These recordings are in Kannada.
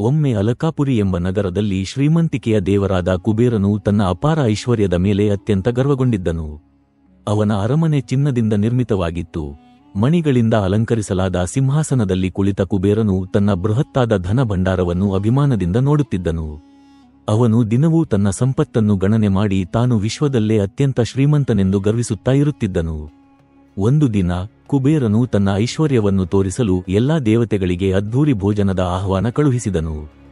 ಒಮ್ಮೆ ಅಲಕಾಪುರಿ ಎಂಬ ನಗರದಲ್ಲಿ ಶ್ರೀಮಂತಿಕೆಯ ದೇವರಾದ ಕುಬೇರನು ತನ್ನ ಅಪಾರ ಐಶ್ವರ್ಯದ ಮೇಲೆ ಅತ್ಯಂತ ಗರ್ವಗೊಂಡಿದ್ದನು. ಅವನ ಅರಮನೆ ಚಿನ್ನದಿಂದ ನಿರ್ಮಿತವಾಗಿತ್ತು. ಮಣಿಗಳಿಂದ ಅಲಂಕರಿಸಲಾದ ಸಿಂಹಾಸನದಲ್ಲಿ ಕುಳಿತ ಕುಬೇರನು ತನ್ನ ಬೃಹತ್ತಾದ ಧನ ಭಂಡಾರವನ್ನು ಅಭಿಮಾನದಿಂದ ನೋಡುತ್ತಿದ್ದನು. ಅವನು ದಿನವೂ ತನ್ನ ಸಂಪತ್ತನ್ನು ಗಣನೆ ಮಾಡಿ ತಾನು ವಿಶ್ವದಲ್ಲೇ ಅತ್ಯಂತ ಶ್ರೀಮಂತನೆಂದು ಗರ್ವಿಸುತ್ತಾ ಇರುತ್ತಿದ್ದನು. ಒಂದು ದಿನ ಕುಬೇರನು ತನ್ನ ಐಶ್ವರ್ಯವನ್ನು ತೋರಿಸಲು ಎಲ್ಲಾ ದೇವತೆಗಳಿಗೆ ಅದ್ಧೂರಿ ಭೋಜನದ ಆಹ್ವಾನ ಕಳುಹಿಸಿದನು.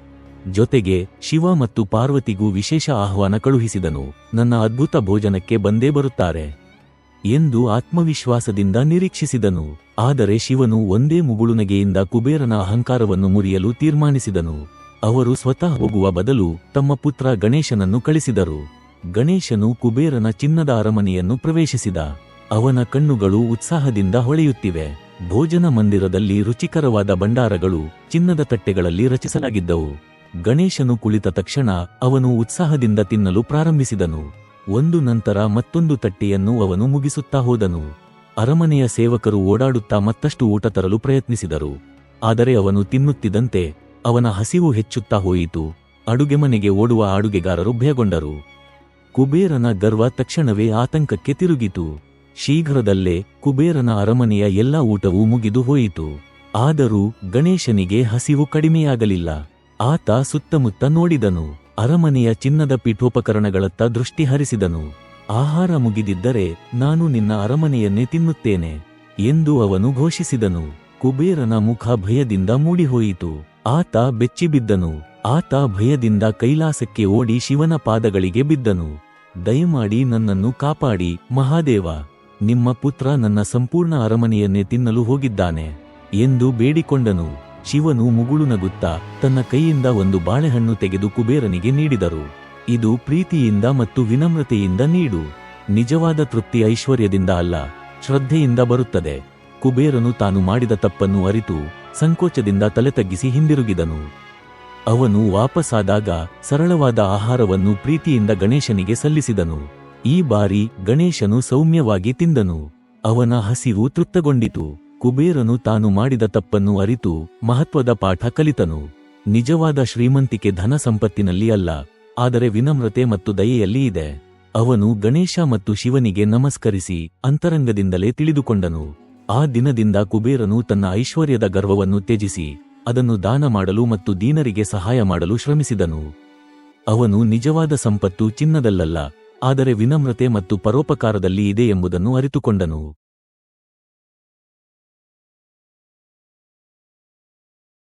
ಜೊತೆಗೆ ಶಿವ ಮತ್ತು ಪಾರ್ವತಿಗೂ ವಿಶೇಷ ಆಹ್ವಾನ ಕಳುಹಿಸಿದನು. ನನ್ನ ಅದ್ಭುತ ಭೋಜನಕ್ಕೆ ಬಂದೇ ಬರುತ್ತಾರೆ ಎಂದು ಆತ್ಮವಿಶ್ವಾಸದಿಂದ ನಿರೀಕ್ಷಿಸಿದನು. ಆದರೆ ಶಿವನು ಒಂದೇ ಮುಗುಳುನಗೆಯಿಂದ ಕುಬೇರನ ಅಹಂಕಾರವನ್ನು ಮುರಿಯಲು ತೀರ್ಮಾನಿಸಿದನು. ಅವರು ಸ್ವತಃ ಹೋಗುವ ಬದಲು ತಮ್ಮ ಪುತ್ರ ಗಣೇಶನನ್ನು ಕಳಿಸಿದರು. ಗಣೇಶನು ಕುಬೇರನ ಚಿನ್ನದ ಅರಮನೆಯನ್ನು ಪ್ರವೇಶಿಸಿದ. ಅವನ ಕಣ್ಣುಗಳು ಉತ್ಸಾಹದಿಂದ ಹೊಳೆಯುತ್ತಿವೆ. ಭೋಜನ ಮಂದಿರದಲ್ಲಿ ರುಚಿಕರವಾದ ಭಂಡಾರಗಳು ಚಿನ್ನದ ತಟ್ಟೆಗಳಲ್ಲಿ ರಚಿಸಲಾಗಿದ್ದವು. ಗಣೇಶನು ಕುಳಿತ ತಕ್ಷಣ ಅವನು ಉತ್ಸಾಹದಿಂದ ತಿನ್ನಲು ಪ್ರಾರಂಭಿಸಿದನು. ಒಂದು ನಂತರ ಮತ್ತೊಂದು ತಟ್ಟೆಯನ್ನು ಅವನು ಮುಗಿಸುತ್ತಾ ಹೋದನು. ಅರಮನೆಯ ಸೇವಕರು ಓಡಾಡುತ್ತಾ ಮತ್ತಷ್ಟು ಊಟ ತರಲು ಪ್ರಯತ್ನಿಸಿದರು. ಆದರೆ ಅವನು ತಿನ್ನುತ್ತಿದ್ದಂತೆ ಅವನ ಹಸಿವು ಹೆಚ್ಚುತ್ತಾ ಹೋಯಿತು. ಅಡುಗೆ ಮನೆಗೆ ಓಡುವ ಅಡುಗೆಗಾರರು ಭಯಗೊಂಡರು. ಕುಬೇರನ ಗರ್ವ ತಕ್ಷಣವೇ ಆತಂಕಕ್ಕೆ ತಿರುಗಿತು. ಶೀಘ್ರದಲ್ಲೇ ಕುಬೇರನ ಅರಮನೆಯ ಎಲ್ಲ ಊಟವೂ ಮುಗಿದು ಹೋಯಿತು. ಆದರೂ ಗಣೇಶನಿಗೆ ಹಸಿವು ಕಡಿಮೆಯಾಗಲಿಲ್ಲ. ಆತ ಸುತ್ತಮುತ್ತ ನೋಡಿದನು. ಅರಮನೆಯ ಚಿನ್ನದ ಪೀಠೋಪಕರಣಗಳತ್ತ ದೃಷ್ಟಿ ಹರಿಸಿದನು. ಆಹಾರ ಮುಗಿದಿದ್ದರೆ ನಾನು ನಿನ್ನ ಅರಮನೆಯನ್ನೇ ತಿನ್ನುತ್ತೇನೆ ಎಂದು ಅವನು ಘೋಷಿಸಿದನು. ಕುಬೇರನ ಮುಖ ಭಯದಿಂದ ಮೂಡಿಹೋಯಿತು. ಆತ ಬೆಚ್ಚಿಬಿದ್ದನು. ಆತ ಭಯದಿಂದ ಕೈಲಾಸಕ್ಕೆ ಓಡಿ ಶಿವನ ಪಾದಗಳಿಗೆ ಬಿದ್ದನು. ದಯಮಾಡಿ ನನ್ನನ್ನು ಕಾಪಾಡಿ, ಮಹಾದೇವ. ನಿಮ್ಮ ಪುತ್ರ ನನ್ನ ಸಂಪೂರ್ಣ ಅರಮನೆಯನ್ನೇ ತಿನ್ನಲು ಹೋಗಿದ್ದಾನೆ ಎಂದು ಬೇಡಿಕೊಂಡನು. ಶಿವನು ಮುಗುಳು ನಗುತ್ತಾ ತನ್ನ ಕೈಯಿಂದ ಒಂದು ಬಾಳೆಹಣ್ಣು ತೆಗೆದು ಕುಬೇರನಿಗೆ ನೀಡಿದರು. ಇದು ಪ್ರೀತಿಯಿಂದ ಮತ್ತು ವಿನಮ್ರತೆಯಿಂದ ನೀಡು. ನಿಜವಾದ ತೃಪ್ತಿ ಐಶ್ವರ್ಯದಿಂದ ಅಲ್ಲ, ಶ್ರದ್ಧೆಯಿಂದ ಬರುತ್ತದೆ. ಕುಬೇರನು ತಾನು ಮಾಡಿದ ತಪ್ಪನ್ನು ಅರಿತು ಸಂಕೋಚದಿಂದ ತಲೆ ತಗ್ಗಿಸಿ ಹಿಂದಿರುಗಿದನು. ಅವನು ವಾಪಸಾದಾಗ ಸರಳವಾದ ಆಹಾರವನ್ನು ಪ್ರೀತಿಯಿಂದ ಗಣೇಶನಿಗೆ ಸಲ್ಲಿಸಿದನು. ಈ ಬಾರಿ ಗಣೇಶನು ಸೌಮ್ಯವಾಗಿ ತಿಂದನು. ಅವನ ಹಸಿವು ತೃಪ್ತಗೊಂಡಿತು. ಕುಬೇರನು ತಾನು ಮಾಡಿದ ತಪ್ಪನ್ನು ಅರಿತು ಮಹತ್ವದ ಪಾಠ ಕಲಿತನು. ನಿಜವಾದ ಶ್ರೀಮಂತಿಕೆ ಧನ ಸಂಪತ್ತಿನಲ್ಲಿ ಅಲ್ಲ, ಆದರೆ ವಿನಮ್ರತೆ ಮತ್ತು ದಯೆಯಲ್ಲಿ ಇದೆ. ಅವನು ಗಣೇಶ ಮತ್ತು ಶಿವನಿಗೆ ನಮಸ್ಕರಿಸಿ ಅಂತರಂಗದಿಂದಲೇ ತಿಳಿದುಕೊಂಡನು. ಆ ದಿನದಿಂದ ಕುಬೇರನು ತನ್ನ ಐಶ್ವರ್ಯದ ಗರ್ವವನ್ನು ತ್ಯಜಿಸಿ ಅದನ್ನು ದಾನ ಮಾಡಲು ಮತ್ತು ದೀನರಿಗೆ ಸಹಾಯ ಮಾಡಲು ಶ್ರಮಿಸಿದನು. ಅವನು ನಿಜವಾದ ಸಂಪತ್ತು ಚಿನ್ನದಲ್ಲಲ್ಲ ಆದರೆ ವಿನಮ್ರತೆ ಮತ್ತು ಪರೋಪಕಾರದಲ್ಲಿ ಇದೆ ಎಂಬುದನ್ನು ಅರಿತುಕೊಂಡನು.